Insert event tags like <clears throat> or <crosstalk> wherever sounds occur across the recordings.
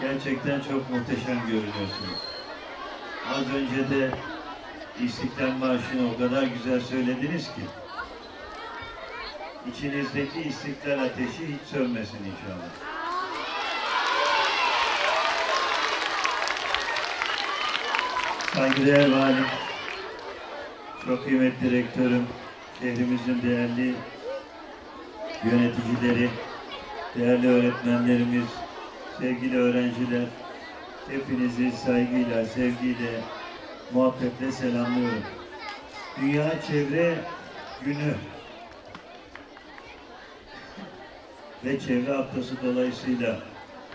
Gerçekten çok muhteşem görünüyorsunuz. Az önce de İstiklal Marşı'nı o kadar güzel söylediniz ki. İçinizdeki istiklal ateşi hiç sönmesin inşallah. Saygıdeğer valim, çok kıymetli rektörüm, şehrimizin değerli yöneticileri, değerli öğretmenlerimiz, sevgili öğrenciler, hepinizi saygıyla, sevgiyle, muhabbetle selamlıyorum. Dünya Çevre Günü ve Çevre Haftası dolayısıyla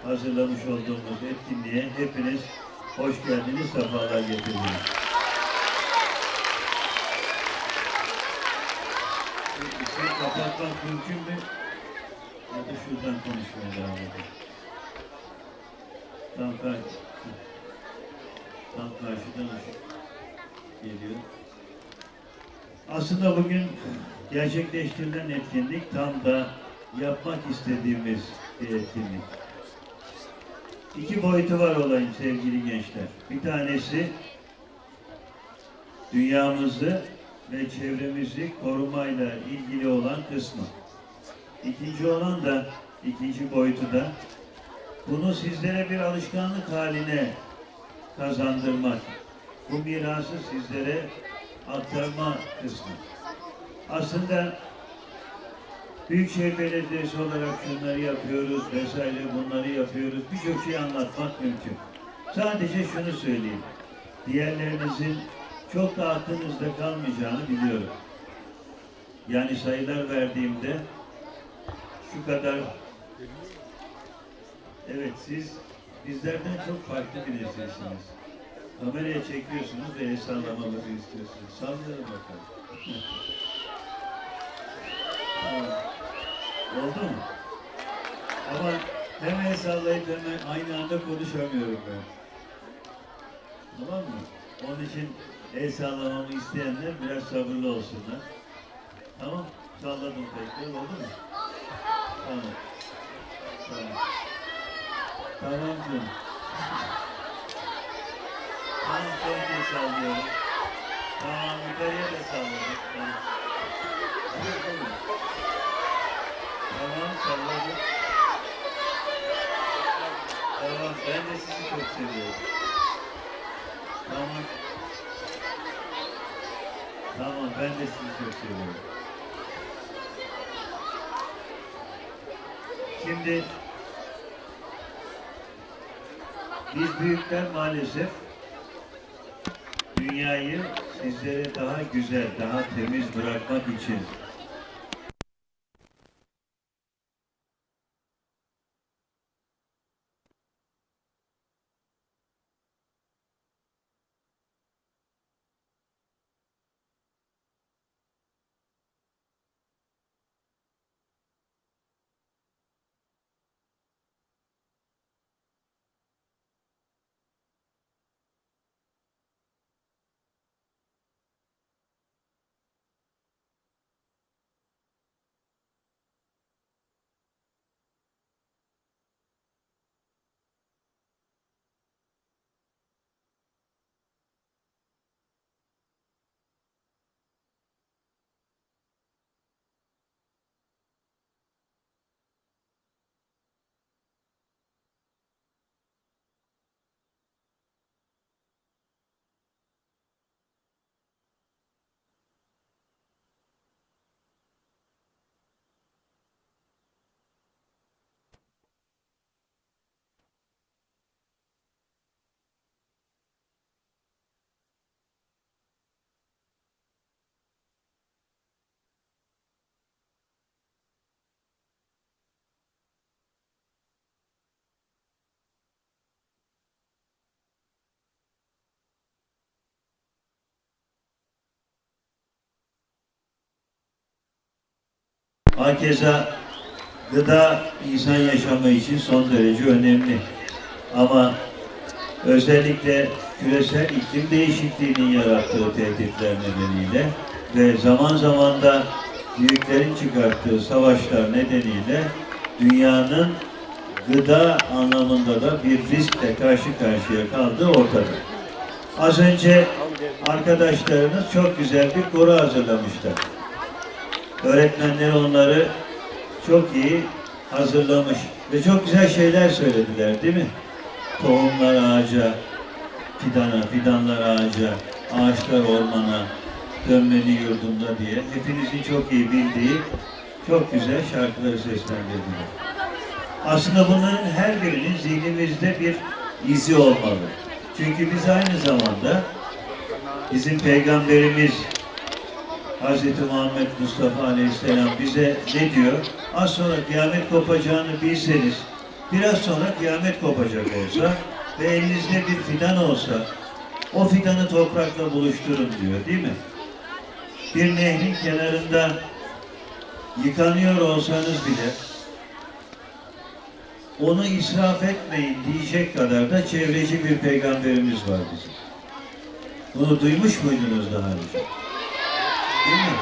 hazırlamış olduğumuz etkinliğe hepiniz hoş geldiniz, sefalar getirdiniz. Şey kapatmak mümkün mü? Ya da şuradan konuşmaya devam edelim. Tam karşı. Tam karşıdan geliyor. Aslında bugün gerçekleştirilen etkinlik tam da yapmak istediğimiz bir etkinlik. İki boyutu var olayın sevgili gençler. Bir tanesi dünyamızı ve çevremizi korumayla ilgili olan kısmı. İkinci olan da, ikinci boyutu da bunu sizlere bir alışkanlık haline kazandırmak. Bu mirası sizlere aktarma kısmı. Aslında Büyükşehir Belediyesi olarak şunları yapıyoruz vesaire bunları yapıyoruz. Birçok şey anlatmak mümkün. Sadece şunu söyleyeyim. Diğerlerinizin çok da aklınızda kalmayacağını biliyorum. Yani sayılar verdiğimde şu kadar Evet siz bizlerden çok farklı bir nesilsiniz. Kameraya çekiyorsunuz ve el istiyorsunuz. Sallayalım bakalım. Oldu mu? Ama hem el sallayıp hemen aynı anda konuşamıyorum ben. Tamam mı? Onun için el sallamamı isteyenler biraz sabırlı olsunlar. Tamam? Salladım tekrar. Oldu mu? Tamam. Tamam. Tamam canım. Tamam son kez sallıyorum. Tamam yukarıya da salladık. Tamam. Tamam salladık. Tamam ben de sizi çok seviyorum. Tamam. Tamam ben de sizi çok seviyorum. Şimdi biz büyükler maalesef dünyayı sizlere daha güzel, daha temiz bırakmak için Hakeza gıda insan yaşamı için son derece önemli. Ama özellikle küresel iklim değişikliğinin yarattığı tehditler nedeniyle ve zaman zaman da büyüklerin çıkarttığı savaşlar nedeniyle dünyanın gıda anlamında da bir riskle karşı karşıya kaldığı ortada. Az önce arkadaşlarınız çok güzel bir kuru hazırlamışlar. Öğretmenler onları çok iyi hazırlamış ve çok güzel şeyler söylediler değil mi? Tohumlar ağaca, fidana, fidanlar ağaca, ağaçlar ormana, dönmeli yurdunda diye hepinizin çok iyi bildiği çok güzel şarkıları seslendirdiler. Aslında bunların her birinin zihnimizde bir izi olmalı. Çünkü biz aynı zamanda bizim peygamberimiz Hz. Muhammed Mustafa Aleyhisselam bize ne diyor? Az sonra kıyamet kopacağını bilseniz, biraz sonra kıyamet kopacak olsa ve elinizde bir fidan olsa, o fidanı toprakla buluşturun diyor değil mi? Bir nehrin kenarında yıkanıyor olsanız bile onu israf etmeyin diyecek kadar da çevreci bir peygamberimiz var bizim. Bunu duymuş muydunuz daha önce? Değil mi?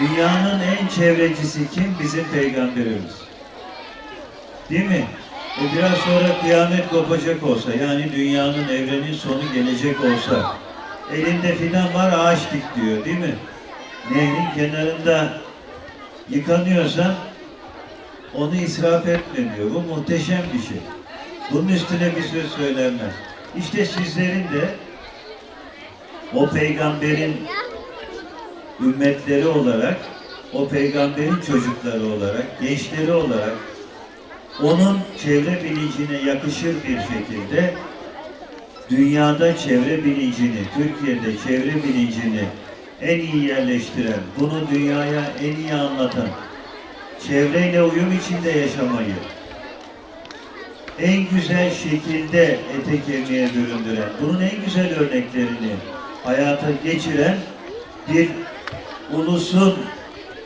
Dünyanın en çevrecisi kim? Bizim peygamberimiz. Değil mi? E biraz sonra kıyamet kopacak olsa, yani dünyanın, evrenin sonu gelecek olsa, elinde fidan var ağaç dik diyor değil mi? Nehrin kenarında yıkanıyorsan onu israf etme diyor. Bu muhteşem bir şey. Bunun üstüne bir söz söylenmez. İşte sizlerin de o peygamberin ümmetleri olarak, o peygamberin çocukları olarak, gençleri olarak onun çevre bilincine yakışır bir şekilde dünyada çevre bilincini, Türkiye'de çevre bilincini en iyi yerleştiren, bunu dünyaya en iyi anlatan, çevreyle uyum içinde yaşamayı en güzel şekilde ete kemiğe büründüren, bunun en güzel örneklerini hayata geçiren bir ulusun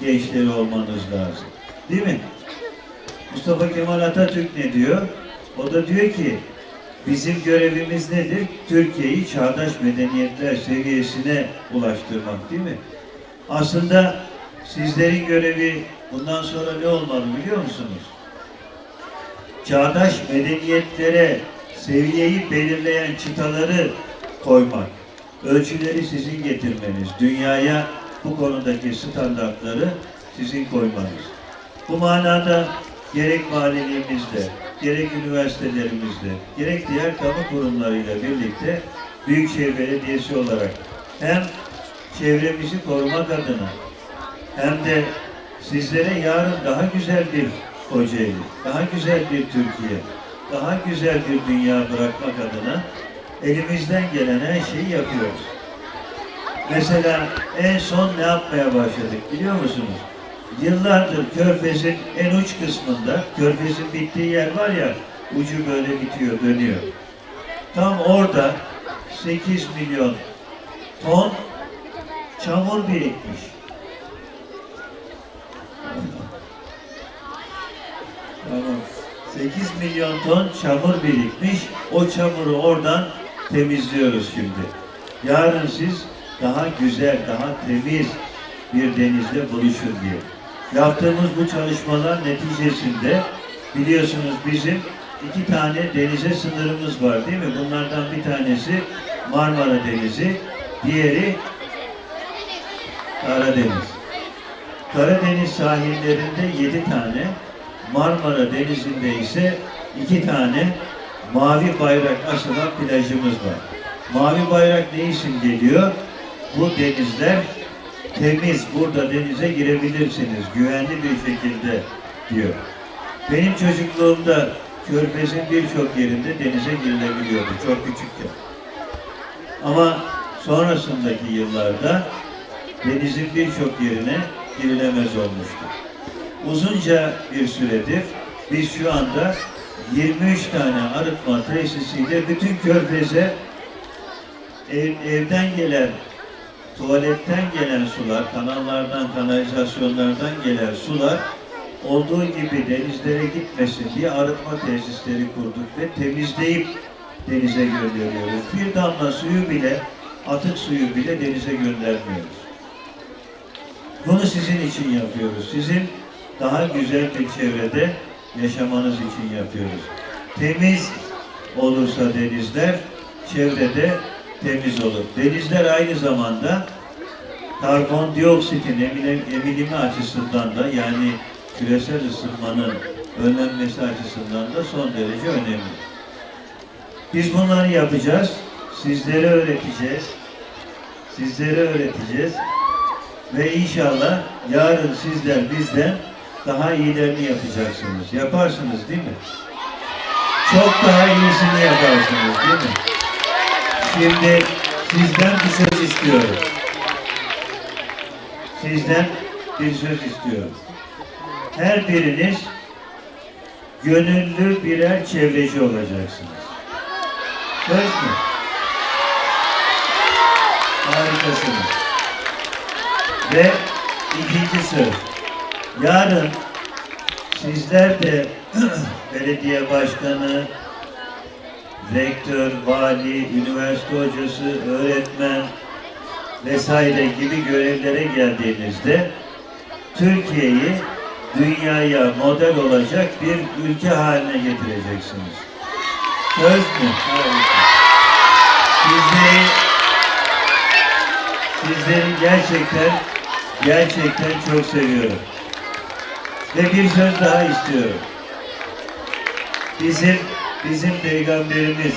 gençleri olmanız lazım. Değil mi? Mustafa Kemal Atatürk ne diyor? O da diyor ki bizim görevimiz nedir? Türkiye'yi çağdaş medeniyetler seviyesine ulaştırmak değil mi? Aslında sizlerin görevi bundan sonra ne olmalı biliyor musunuz? Çağdaş medeniyetlere seviyeyi belirleyen çıtaları koymak. Ölçüleri sizin getirmeniz. Dünyaya bu konudaki standartları sizin koymanız. Bu manada gerek valiliğimizde, gerek üniversitelerimizde, gerek diğer kamu kurumlarıyla birlikte Büyükşehir Belediyesi olarak hem çevremizi korumak adına hem de sizlere yarın daha güzel bir Kocaeli, daha güzel bir Türkiye, daha güzel bir dünya bırakmak adına elimizden gelen her şeyi yapıyoruz. Mesela en son ne yapmaya başladık biliyor musunuz? Yıllardır Körfez'in en uç kısmında, Körfez'in bittiği yer var ya, ucu böyle bitiyor, dönüyor. Tam orada 8 milyon ton çamur birikmiş. Tamam. 8 milyon ton çamur birikmiş. O çamuru oradan temizliyoruz şimdi. Yarın siz daha güzel, daha temiz bir denizle buluşun diye. Yaptığımız bu çalışmalar neticesinde biliyorsunuz bizim iki tane denize sınırımız var değil mi? Bunlardan bir tanesi Marmara Denizi, diğeri Karadeniz. Karadeniz sahillerinde yedi tane, Marmara Denizi'nde ise iki tane mavi bayrak asılan plajımız var. Mavi bayrak ne için geliyor? Bu denizler temiz, burada denize girebilirsiniz, güvenli bir şekilde diyor. Benim çocukluğumda Körfez'in birçok yerinde denize girilebiliyordu, çok küçükken. Ama sonrasındaki yıllarda denizin birçok yerine girilemez olmuştu. Uzunca bir süredir biz şu anda 23 tane arıtma tesisiyle bütün körfeze ev, evden gelen, tuvaletten gelen sular, kanallardan, kanalizasyonlardan gelen sular olduğu gibi denizlere gitmesin diye arıtma tesisleri kurduk ve temizleyip denize gönderiyoruz. Bir damla suyu bile, atık suyu bile denize göndermiyoruz. Bunu sizin için yapıyoruz. Sizin daha güzel bir çevrede yaşamanız için yapıyoruz. Temiz olursa denizler, çevrede temiz olur. Denizler aynı zamanda karbondioksitin emine- emilimi açısından da yani küresel ısınmanın önlenmesi açısından da son derece önemli. Biz bunları yapacağız. Sizlere öğreteceğiz. Sizlere öğreteceğiz. Ve inşallah yarın sizler bizden daha iyilerini yapacaksınız. Yaparsınız değil mi? Çok daha iyisini yaparsınız değil mi? Şimdi sizden bir söz istiyorum. Sizden bir söz istiyorum. Her biriniz gönüllü birer çevreci olacaksınız. Söz mü? Harikasınız. Ve ikinci söz. Yarın sizler de <clears throat> belediye başkanı, rektör, vali, üniversite hocası, öğretmen vesaire gibi görevlere geldiğinizde Türkiye'yi dünyaya model olacak bir ülke haline getireceksiniz. Söz mü? Harika. Sizleri, sizleri gerçekten gerçekten çok seviyorum. Ve bir söz daha istiyorum. Bizim bizim peygamberimiz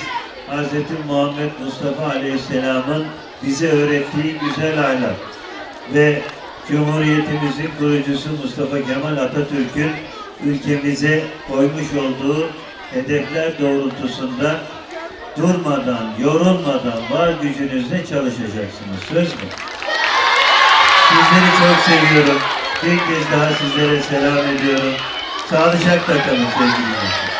Hz. Muhammed Mustafa Aleyhisselam'ın bize öğrettiği güzel ahlak ve Cumhuriyetimizin kurucusu Mustafa Kemal Atatürk'ün ülkemize koymuş olduğu hedefler doğrultusunda durmadan, yorulmadan var gücünüzle çalışacaksınız. Söz mü? Sizleri çok seviyorum. Bir kez daha sizlere selam ediyorum. Sağlıcakla kalın sevgili dostlar.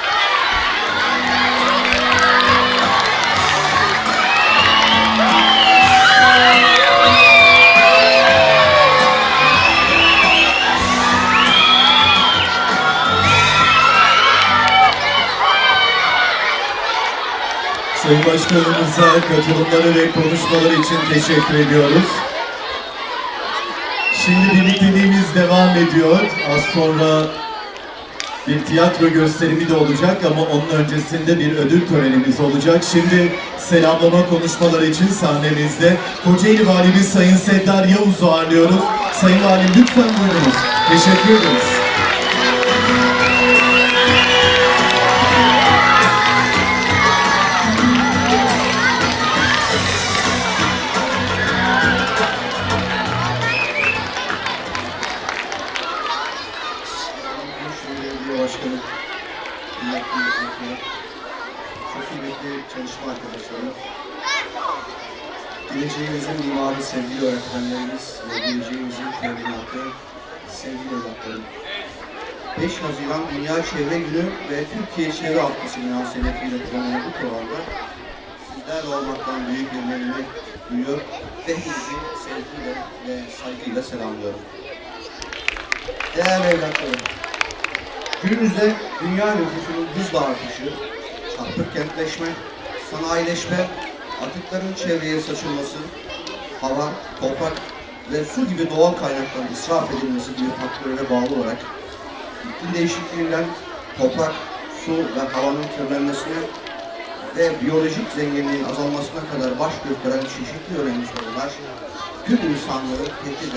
Sayın Başkanımıza katılımları ve konuşmaları için teşekkür ediyoruz. Şimdi birlikteliğimiz devam ediyor. Az sonra bir tiyatro gösterimi de olacak ama onun öncesinde bir ödül törenimiz olacak. Şimdi selamlama konuşmaları için sahnemizde Kocaeli Valimiz Sayın Seddar Yavuz'u ağırlıyoruz. Sayın Valim lütfen buyurunuz. Teşekkür ederiz. Sayın Belediye Başkanı, kıymetli milletvekili, çok kıymetli çalışma arkadaşlarım, geleceğimizin mimarı sevgili öğretmenlerimiz ve geleceğimizin teminatı sevgili evlatlarım. 5 Haziran Dünya Çevre Günü ve Türkiye Çevre Haftası münasebetiyle planlanan bu programda sizlerle olmaktan büyük bir memnuniyet duyuyor ve hepinizi sevgiyle ve saygıyla selamlıyorum. Değerli evlatlarım, Günümüzde dünya nüfusunun hızla artışı, çarpık kentleşme, sanayileşme, atıkların çevreye saçılması, hava, toprak ve su gibi doğal kaynakların israf edilmesi bir faktöre bağlı olarak iklim değişikliğinden toprak, su ve havanın kirlenmesine ve biyolojik zenginliğin azalmasına kadar baş gösteren çeşitli önemli sorunlar tüm insanlığı tehdit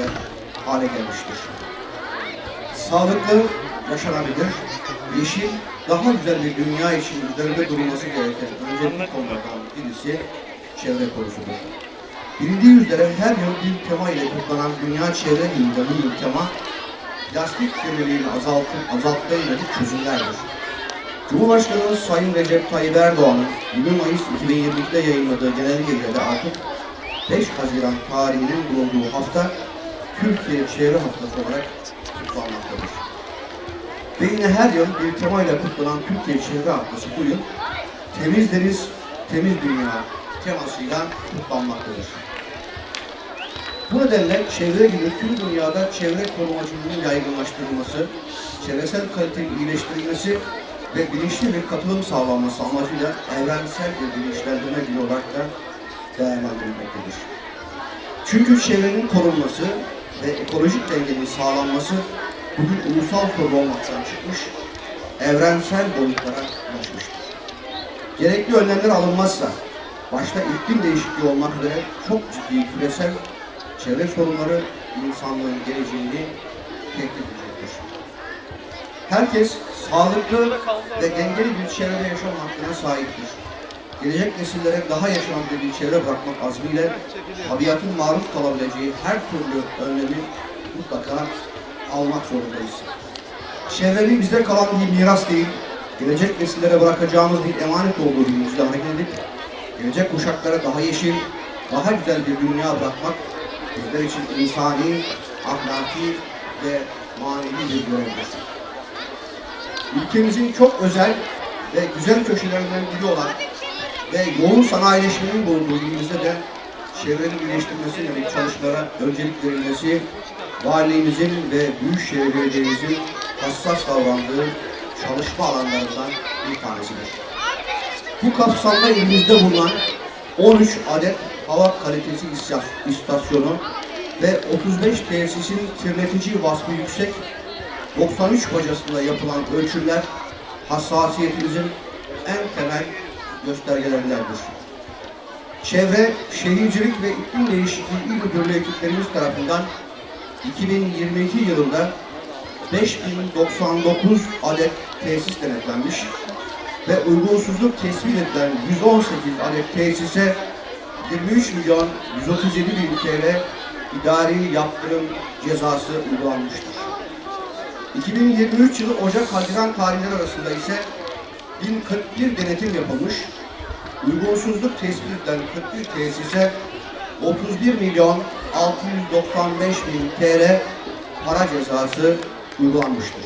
hale gelmiştir. Sağlıklı yaşanabilir, yeşil, daha güzel bir dünya için üzerinde durulması gereken öncelikli konulardan birisi çevre konusudur. Bilindiği üzere her yıl bir tema ile kutlanan Dünya Çevre Günü'nde bu tema, plastik kirliliğini azaltıp azaltmaya yönelik çözümlerdir. Cumhurbaşkanımız Sayın Recep Tayyip Erdoğan'ın 20 Mayıs 2022'de yayınladığı genelgeyle de artık 5 Haziran tarihinin bulunduğu hafta Türkiye Çevre Haftası olarak kutlanmaktadır. Ve yine her yıl bir temayla kutlanan Türkiye Çevre Haftası bu yıl Temiz Deniz, Temiz Dünya temasıyla kutlanmaktadır. Bu nedenle çevre gibi tüm dünyada çevre korumacılığının yaygınlaştırılması, çevresel kalitenin iyileştirilmesi ve bilinçli bir katılım sağlanması amacıyla evrensel bir bilinçlendirme günü olarak da değerlendirilmektedir. Çünkü çevrenin korunması ve ekolojik dengenin sağlanması bugün ulusal sorun olmaktan çıkmış, evrensel boyutlara ulaşmıştır. Gerekli önlemler alınmazsa, başta iklim değişikliği olmak üzere çok ciddi küresel çevre sorunları insanlığın geleceğini tehdit edecektir. Herkes sağlıklı ve dengeli bir çevrede yaşam hakkına sahiptir. Gelecek nesillere daha yaşanabilir bir çevre bırakmak azmiyle tabiatın maruz kalabileceği her türlü önlemi mutlaka almak zorundayız. Çevrenin bize kalan bir miras değil, gelecek nesillere bırakacağımız bir emanet olduğu bilincinde hareket edip, gelecek kuşaklara daha yeşil, daha güzel bir dünya bırakmak bizler için insani, ahlaki ve manevi bir görevdir. Ülkemizin çok özel ve güzel köşelerinden biri olan ve yoğun sanayileşmenin bulunduğu ilimizde de çevrenin iyileştirmesi yönelik çalışmalara öncelik verilmesi, valiliğimizin ve Büyükşehir Belediye'mizin hassas davrandığı çalışma alanlarından bir tanesidir. Bu kapsamda ilimizde bulunan 13 adet hava kalitesi istas- istasyonu ve 35 tesisin kirletici vasfı yüksek 93 bacasında yapılan ölçümler hassasiyetimizin en temel göstergelerindendir. Çevre, Şehircilik ve İklim Değişikliği İl Müdürlüğü ekiplerimiz tarafından 2022 yılında 5099 adet tesis denetlenmiş ve uygunsuzluk tespit edilen 118 adet tesise 23 milyon 137 bin TL idari yaptırım cezası uygulanmıştır. 2023 yılı Ocak-Haziran tarihleri arasında ise 1041 denetim yapılmış, uygunsuzluk tespit edilen 41 tesise 31 milyon 695 bin TL para cezası uygulanmıştır.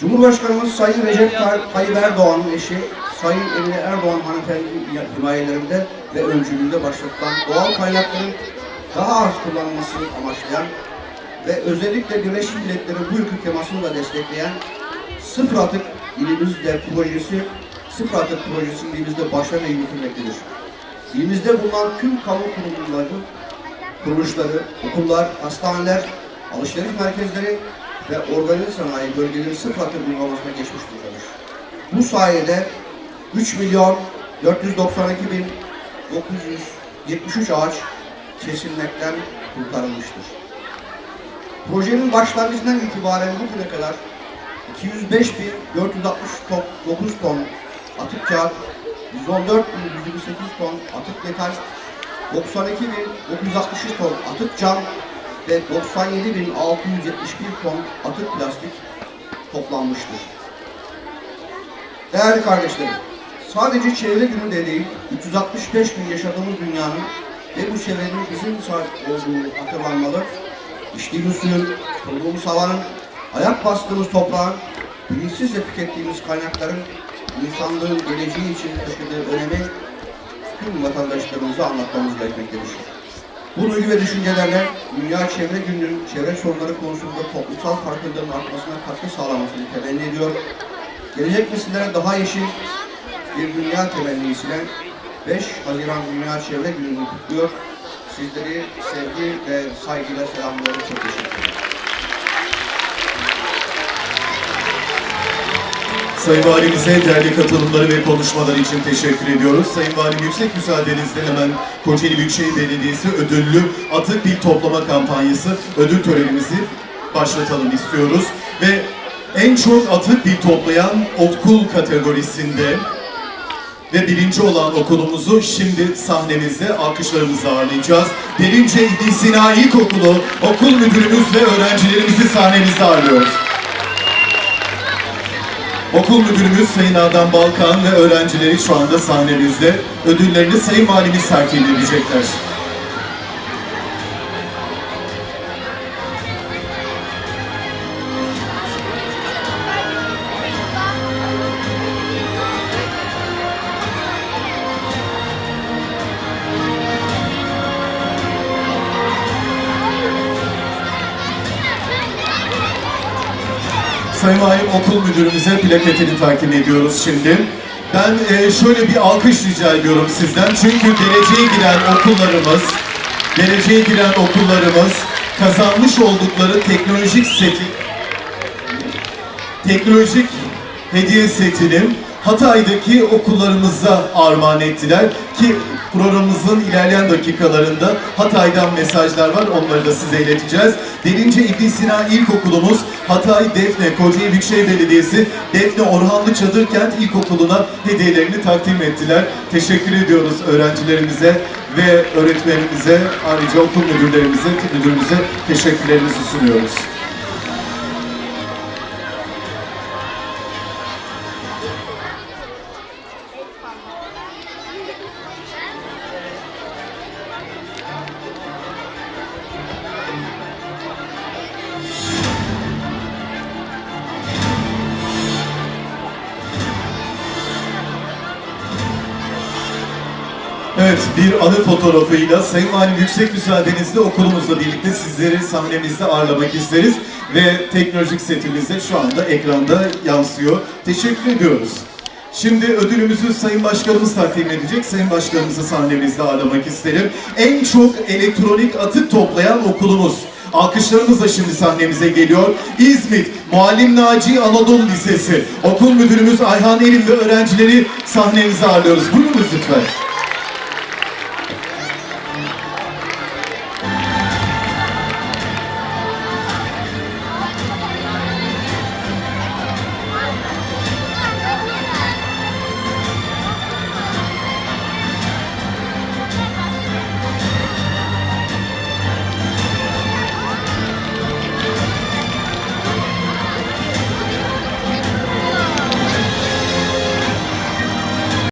Cumhurbaşkanımız Sayın Recep Tay- Tayyip Erdoğan'ın eşi Sayın Emine Erdoğan hanımefendinin himayelerinde ve öncülüğünde başlatılan doğal kaynakların daha az kullanılmasını amaçlayan ve özellikle Birleşmiş Milletler'in bu yükü temasını da destekleyen Sıfır Atık ilimizde projesi, Sıfır Atık projesi ilimizde başlarına yürütülmektedir. İlimizde bulunan tüm kamu kurumları, kuruluşları, okullar, hastaneler, alışveriş merkezleri ve organize sanayi bölgeleri sıfır atık uygulamasına geçmiş durumdadır. Bu sayede 3 milyon 492 bin 973 ağaç kesilmekten kurtarılmıştır. Projenin başlangıcından itibaren bugüne kadar 205.469 ton atık kağıt, 114.128 ton atık metal, 92.963 ton atık cam ve 97.671 ton atık plastik toplanmıştır. Değerli kardeşlerim, sadece çevre gününde değil, 365 gün yaşadığımız dünyanın ve bu çevrenin bizim sahip olduğu hatırlanmalı, içtiğimiz suyun, soluduğumuz havanın, ayak bastığımız toprağın, bilinçsizce tükettiğimiz kaynakların insanlığın geleceği için taşıdığı önemi tüm vatandaşlarımıza anlatmamız gerekmektedir. Bu duygu ve düşüncelerle Dünya Çevre Günü'nün çevre sorunları konusunda toplumsal farkındalığın artmasına katkı sağlamasını temenni ediyor. Gelecek nesillere daha yeşil bir dünya temennisiyle 5 Haziran Dünya Çevre Günü'nü kutluyor. Sizleri sevgi ve saygıyla selamlıyorum. Çok teşekkür ederim. Sayın Valimize değerli katılımları ve konuşmaları için teşekkür ediyoruz. Sayın Valim yüksek müsaadenizle hemen Kocaeli Büyükşehir Belediyesi ödüllü atık bir toplama kampanyası ödül törenimizi başlatalım istiyoruz. Ve en çok atık bir toplayan okul kategorisinde ve birinci olan okulumuzu şimdi sahnemizde alkışlarımızla ağırlayacağız. Derince İbn Sina İlkokulu okul müdürümüz ve öğrencilerimizi sahnemizde ağırlıyoruz. Okul müdürümüz Sayın Adam Balkan ve öğrencileri şu anda sahnemizde. Ödüllerini Sayın Valimiz takdim edecekler. Sayın Valim okul müdürümüze plaketini takdim ediyoruz şimdi. Ben e, şöyle bir alkış rica ediyorum sizden. Çünkü geleceğe giren okullarımız, geleceğe giren okullarımız kazanmış oldukları teknolojik seti, teknolojik hediye setini Hatay'daki okullarımıza armağan ettiler ki programımızın ilerleyen dakikalarında Hatay'dan mesajlar var onları da size ileteceğiz. Derince İbn Sina İlkokulumuz Hatay Defne Kocaeli Büyükşehir Belediyesi Defne Orhanlı Çadırkent İlkokulu'na hediyelerini takdim ettiler. Teşekkür ediyoruz öğrencilerimize ve öğretmenimize ayrıca okul müdürlerimize, müdürümüze teşekkürlerimizi sunuyoruz. Bir anı fotoğrafıyla Sayın Valim yüksek müsaadenizle okulumuzla birlikte sizleri sahnemizde ağırlamak isteriz ve teknolojik setimiz de şu anda ekranda yansıyor. Teşekkür ediyoruz. Şimdi ödülümüzü Sayın Başkanımız takdim edecek. Sayın Başkanımızı sahnemizde ağırlamak isterim. En çok elektronik atık toplayan okulumuz. Alkışlarımızla şimdi sahnemize geliyor. İzmit Muallim Naci Anadolu Lisesi. Okul müdürümüz Ayhan Erim ve öğrencileri sahnemize ağırlıyoruz. Buyurunuz lütfen.